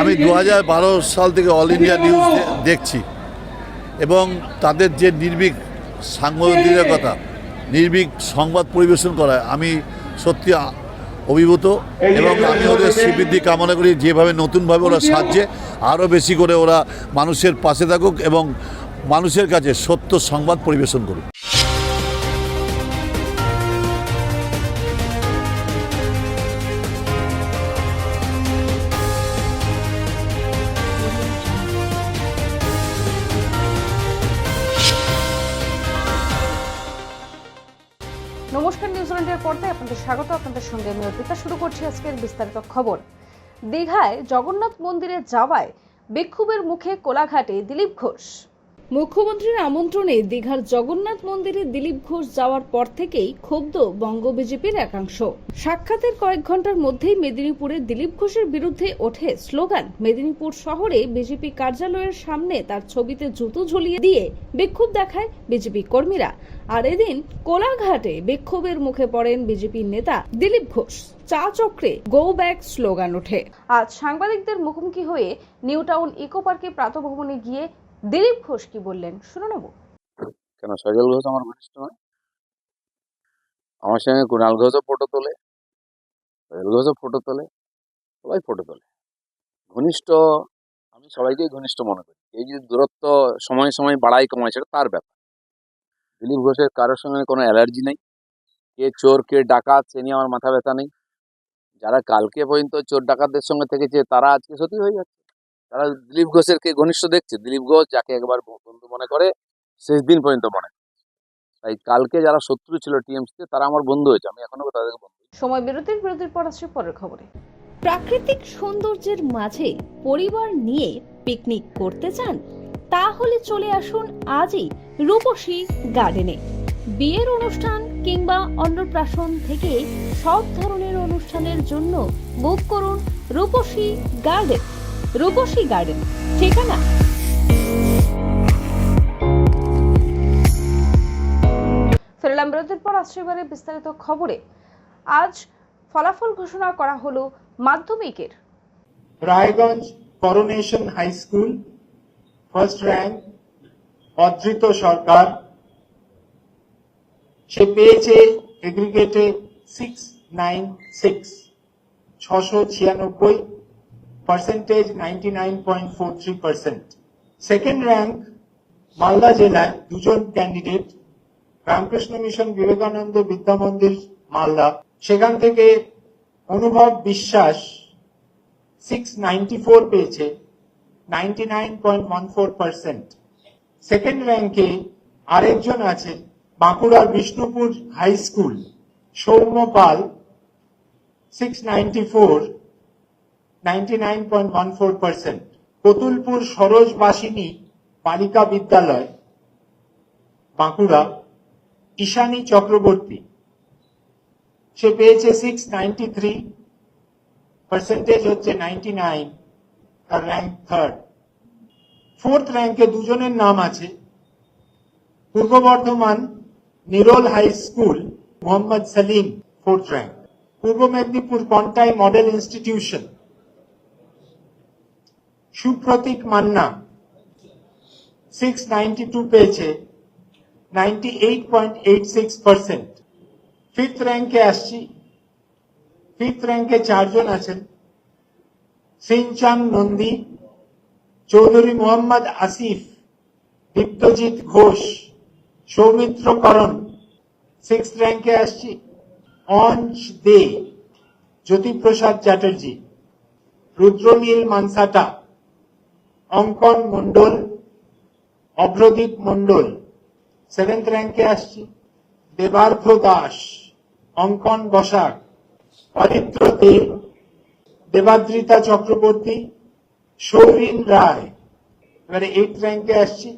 আমি দু হাজার বারো সাল থেকে অল ইন্ডিয়া নিউজ দেখছি। এবং তাদের যে নির্ভীক কথা, নির্ভীক সংবাদ পরিবেশন করায় আমি সত্যি অভিভূত এবং আমি ওদের শ্রীবৃদ্ধি কামনা করি, যেভাবে নতুনভাবে ওরা সাজছে, আরও বেশি করে ওরা মানুষের পাশে থাকুক এবং মানুষের কাছে সত্য সংবাদ পরিবেশন করুক। নমস্কার নিউজিল্যান্ডের পর্দায় আপনাদের স্বাগত, আপনাদের সঙ্গে আমি অর্পিতা। শুরু করছি আজকের বিস্তারিত খবর। দীঘায় জগন্নাথ মন্দিরে যাওয়ায় বিক্ষোভের মুখে কোলাঘাটে দিলীপ ঘোষ। মুখ্যমন্ত্রীর আমন্ত্রণে দীঘার জগন্নাথ মন্দিরে দিলীপ ঘোষ যাওয়ার পর থেকেই ক্ষুব্ধ বঙ্গ বিজেপির একাংশ। সাক্ষাতের কয়েক ঘণ্টার মধ্যেই মেদিনীপুরে দিলীপ ঘোষের বিরুদ্ধে ওঠে স্লোগান। মেদিনীপুর শহরে বিজেপি কার্যালয়ের সামনে তার ছবিতে জুতো ঝুলিয়ে দিয়ে বিক্ষোভ দেখায় বিজেপি কর্মীরা। আর এদিন কোলাঘাটে বিক্ষোভের মুখে পড়েন বিজেপি নেতা দিলীপ ঘোষ। চা চক্রে গো ব্যাক স্লোগান ওঠে। আজ সাংবাদিকদের মুখোমুখি হয়ে নিউ টাউন ইকো পার্কে প্রাতভবনে গিয়ে দিলীপ ঘোষ কি বললেন? শুনে নেব। কেন সজল ঘোষ আমার ঘনিষ্ঠ নয়? আমার সঙ্গে কুণাল ঘোষও ফটো তোলে সজল ঘোষও ফটো তোলে, সবাই ফটো তোলে। ঘনিষ্ঠ, আমি সবাইকেই ঘনিষ্ঠ মনে করি। এই যে দূরত্ব সময় সময় বাড়াই কমায়, সেটা তার ব্যাপার। দিলীপ ঘোষের কারোর সঙ্গে কোনো অ্যালার্জি নেই। কে চোর, কে ডাকাত, সে নিয়ে আমার মাথা ব্যথা নেই। যারা কালকে পর্যন্ত চোর ডাকাতদের সঙ্গে থেকেছে, তারা আজকে সত্যি হয়ে যাচ্ছে। তারা দিলীপ ঘোষের কে ঘনিষ্ঠ দেখছে। দিলীপ ঘোষ যাকে একবার বন্ধু মনে করে শেষ দিন পর্যন্ত মনে তাই কালকে যারা শত্রু ছিল টিএমসিতে তারা আমার বন্ধু হয়েছে। আমি এখনও তাদেরকে বন্ধু সময় বিরতির বিরতির পর আসছে পরের খবরে। প্রাকৃতিক সৌন্দর্যের মাঝে পরিবার নিয়ে পিকনিক করতে চান? তাহলে চলে আসুন আজই রূপসী গার্ডেনে। বিয়ের অনুষ্ঠান কিংবা অন্নপ্রাশন থেকে সব ধরনের অনুষ্ঠানের জন্য বুক করুন রূপসী গার্ডেন। রূপসী গার্ডেন, ঠিকানা? ফেরলাম বিরতির পর আসছে বিস্তারিত খবরে। আজ ফলাফল ঘোষণা করা হলো মাধ্যমিকের। Raiganj coronation high school, first rank Adrit Sarkar. সে পেয়েছে এগ্রিগেটে সিক্স নাইন সিক্স ছশো ছিয়ানব্বই। Three percent second rank Malda জেলায় দুজন ক্যান্ডিডেট রামকৃষ্ণ মিশন বিবেকানন্দ বিদ্যা মন্দির মালদা সেখান থেকে Anubhav Biswas six ninety four পেয়েছে ninety nine point one four percent second র্যাঙ্কে আরেকজন আছে, বাঁকুড়ার Bishnupur high school Soumya Pal six ninety four ninety nine point one four percent Kotulpur Saroj Basini Balika Vidyalaya, Bankura, Ishani Chakraborty. সে পেয়েছে six ninety three percentage হচ্ছে ninety nine rank third fourth র্যাঙ্কে দুজনের নাম আছে। Purba Bardhaman Nirol high school, Mohammad Salim fourth rank Purba Medinipur Contai model institution. Supratik Manna six ninety two পেয়েছে ninety eight point eight six percent fifth র্যাঙ্কে আসছি fifth র্যাঙ্কে চারজন আছেন, সিনচান নন্দী, চৌধুরী মোহাম্মদ আসিফ, দীপ্তজিৎ ঘোষ, সৌমিত্র করণ। সিক্স র্যাঙ্কে আসছি অঞ্চ দে, জ্যোতিপ্রসাদ চ্যাটার্জি, রুদ্রনীল মানসাটা। অঙ্কন মণ্ডল, অগ্রদীপ মণ্ডল, সেভেন্থ র্যাঙ্কে আসছি। দেবার্থ দাস, অঙ্কন বসাক অরিত্র দে দেবাদ্রিতা চক্রবর্তী, সৌরিন রায়। এবারে এইট র্যাঙ্কে আসছি।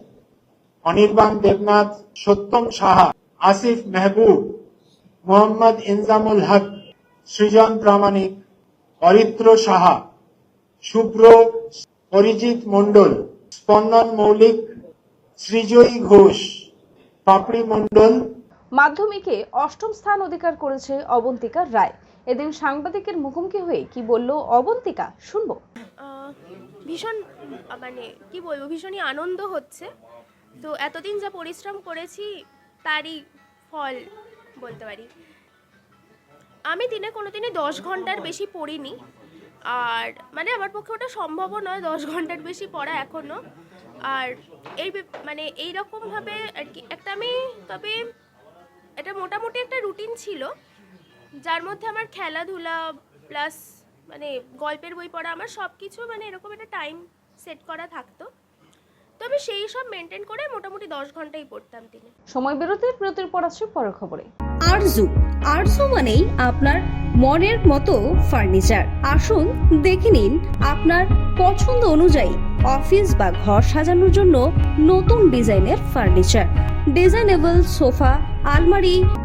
অনির্বাণ দেবনাথ, সত্যম সাহা, আসিফ মেহবুব, মোহাম্মদ ইনজামুল হক, সৃজন প্রামাণিক, অরিত্র সাহা, শুভ্র অরিজিৎ মণ্ডল স্পন্দন মৌলিক সৃজয়ী ঘোষ পাপড়ি মণ্ডল। মাধ্যমিকে অষ্টম স্থান অধিকার করেছে অবন্তিকা রায়। এদিন সাংবাদিকের মুখোমুখি হয়ে কি বলল অবন্তিকা শুনব। ভীষণ মানে কি বলব ভীষণই আনন্দ হচ্ছে। তো এতদিন যা পরিশ্রম করেছি তারই ফল বলতে পারি। আমি দিনে কোনো দিনে দশ ঘণ্টার বেশি পড়িনি। আর মানে আমার পক্ষে ওটা সম্ভবও নয় দশ ঘণ্টার বেশি পড়া এখনও আর এই মানে এই রকমভাবে আর কি একটা আমি তবে এটা মোটামুটি একটা রুটিন ছিল যার মধ্যে আমার খেলাধুলা প্লাস মানে গল্পের বই পড়া আমার সব কিছু মানে এরকম একটা টাইম সেট করা থাকতো। তো আমি সেই সব মেনটেন করে মোটামুটি দশ ঘন্টাই পড়তাম দিনে। সময় বিরতির বিরতির পর আসছে পরের খবরে। আরজু আরজু মানেই আপনার মনের মতো ফার্নিচার। আসুন দেখে নিন আপনার পছন্দ অনুযায়ী অফিস বা ঘর সাজানোর জন্য নতুন ডিজাইনের ফার্নিচার। ডিজাইনেবল সোফা, আলমারি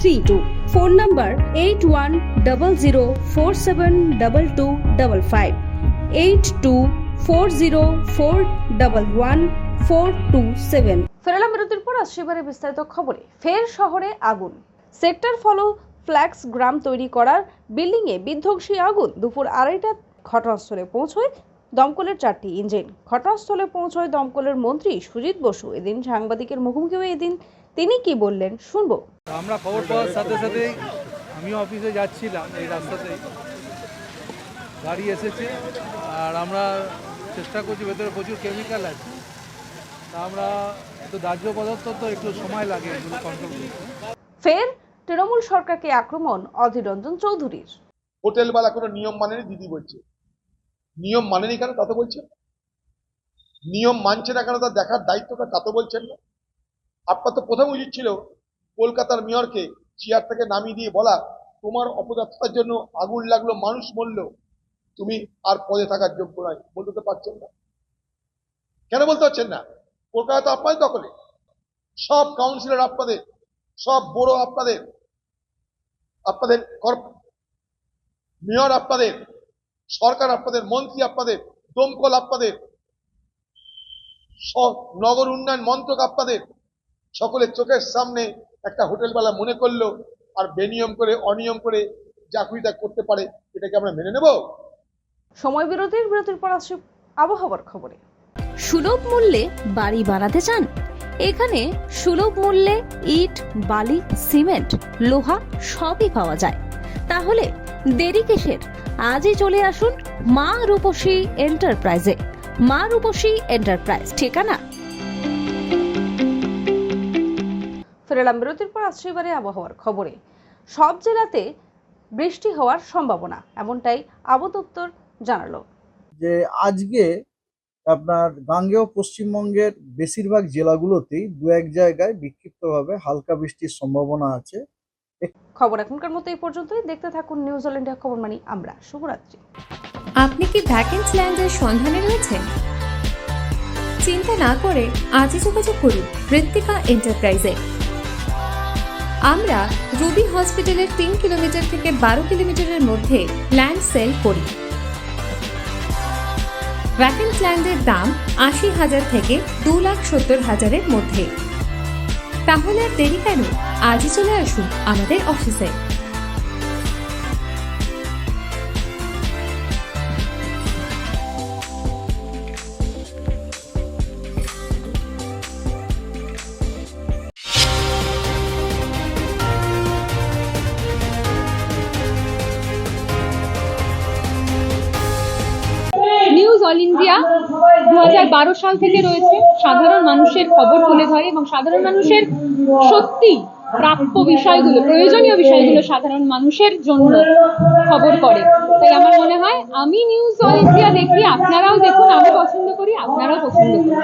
three two phone number eight one double zero four seven double two double five eight two four zero four double one four two seven ফেরালাম বিরতির পর আসছে এবারে বিস্তারিত খবরে। ফের শহরে আগুন। সেক্টর ফলো ফ্ল্যাক্স গ্রাম তৈরি করার বিল্ডিংয়ে বিধ্বংসী আগুন। দুপুর আড়াইটা ঘটনাস্থলে পৌঁছয় দমকলের চারটি ইঞ্জিন। ঘটনাস্থলে পৌঁছয় দমকলের মন্ত্রী সুজিত বসু। এদিন সাংবাদিকের মুখোমুখি হয়ে এদিন তিনি কি বললেন শুনব। আমরা খবর পাওয়ার সাথে সাথেই আমিও অফিসে যাচ্ছিলাম এই রাস্তাতেই। গাড়ি এসেছে আর আমরা চেষ্টা করছি ভেতরে প্রচুর কেমিক্যাল আছে। তা আমরা তো দাহ্য পদার্থ তো একটু সময় লাগে এগুলো কন্ট্রোল করতে। ফের তৃণমূল সরকারকে আক্রমণ অধীর রঞ্জন চৌধুরীর। হোটেলওয়ালা কোনো নিয়ম মানেনি দিদি বলছে নিয়ম মানেনি কেন তা তো বলছেন? নিয়ম মানছে না কেন তা দেখার দায়িত্বটা তা তো বলছেন না? আপনার তো প্রথম উচিত ছিল কলকাতার মেয়রকে চেয়ার থেকে নামিয়ে দিয়ে বলা, তোমার অপদার্থতার জন্য আগুন লাগল, মানুষ মরল, তুমি আর পদে থাকার যোগ্য নয়। বলতে পারছেন না। কেন বলতে পারছেন না? কলকাতা তো আপনার দখলে। সব কাউন্সিলর আপনাদের, সব বড় আপনাদের আপনাদের মেয়র আপনাদের সরকার আপনাদের মন্ত্রী আপনাদের দমকল আপনাদের নগর উন্নয়ন মন্ত্রক আপনাদের সকলের চোখের সামনে একটা হোটেলওয়ালা মনে করল আর বেনিয়ম করে অনিয়ম করে খুশি করতে পারে এটাকে আমরা মেনে নেব? সময় বিরতির বিরতির পর আসছে আবহাওয়ার খবরে। সুলভ মূল্যে বাড়ি বানাতে চান? এখানে সুলভ মূল্যে ইট বালি সিমেন্ট লোহা সবই পাওয়া যায়। তাহলে দেরি কিসের? আজই চলে আসুন মা রূপসী এন্টারপ্রাইজে। মা রূপসী এন্টারপ্রাইজ ঠিকানা? ফেরালাম বিরতির পর আসছে এবারে আবহাওয়ার খবরে। সব জেলাতে বৃষ্টি হওয়ার সম্ভাবনা এমনটাই আবু দপ্তর জানালো। যে আজকে আপনার গাঙ্গেয় পশ্চিমবঙ্গের বেশিরভাগ জেলাগুলোতেই দু এক জায়গায় বিক্ষিপ্তভাবে হালকা বৃষ্টির সম্ভাবনা আছে। খবর এখনকার মতো এই পর্যন্তই। দেখতে থাকুন নিউজ অল ইন্ডিয়া খবর মানি আমরা। শুভরাত্রি। আপনি কি ভ্যাকেন্স ল্যান্ডের সন্ধানে রয়েছেন? চিন্তা না করে আজই যোগাযোগ করুন ঋত্বিকা এন্টারপ্রাইজে আমরা রুবি হসপিটালের তিন কিলোমিটার থেকে বারো কিলোমিটারের মধ্যে ল্যান্ড সেল করি। ভ্যাকেন্স ল্যান্ডের দাম আশি হাজার থেকে দু লাখ সত্তর হাজারের মধ্যে। তাহলে আর দেরি কেন? আজই চলে আসুন আমাদের অফিসে অল ইন্ডিয়া দু হাজার সাল থেকে রয়েছে। সাধারণ মানুষের খবর তুলে ধরে এবং সাধারণ মানুষের সত্যি প্রাপ্য বিষয়গুলো, প্রয়োজনীয় বিষয়গুলো সাধারণ মানুষের জন্য খবর করে। তাই আমার মনে হয়, আমি নিউজ অল ইন্ডিয়া দেখি, আপনারাও দেখুন, আমি পছন্দ করি, আপনারাও পছন্দ করুন।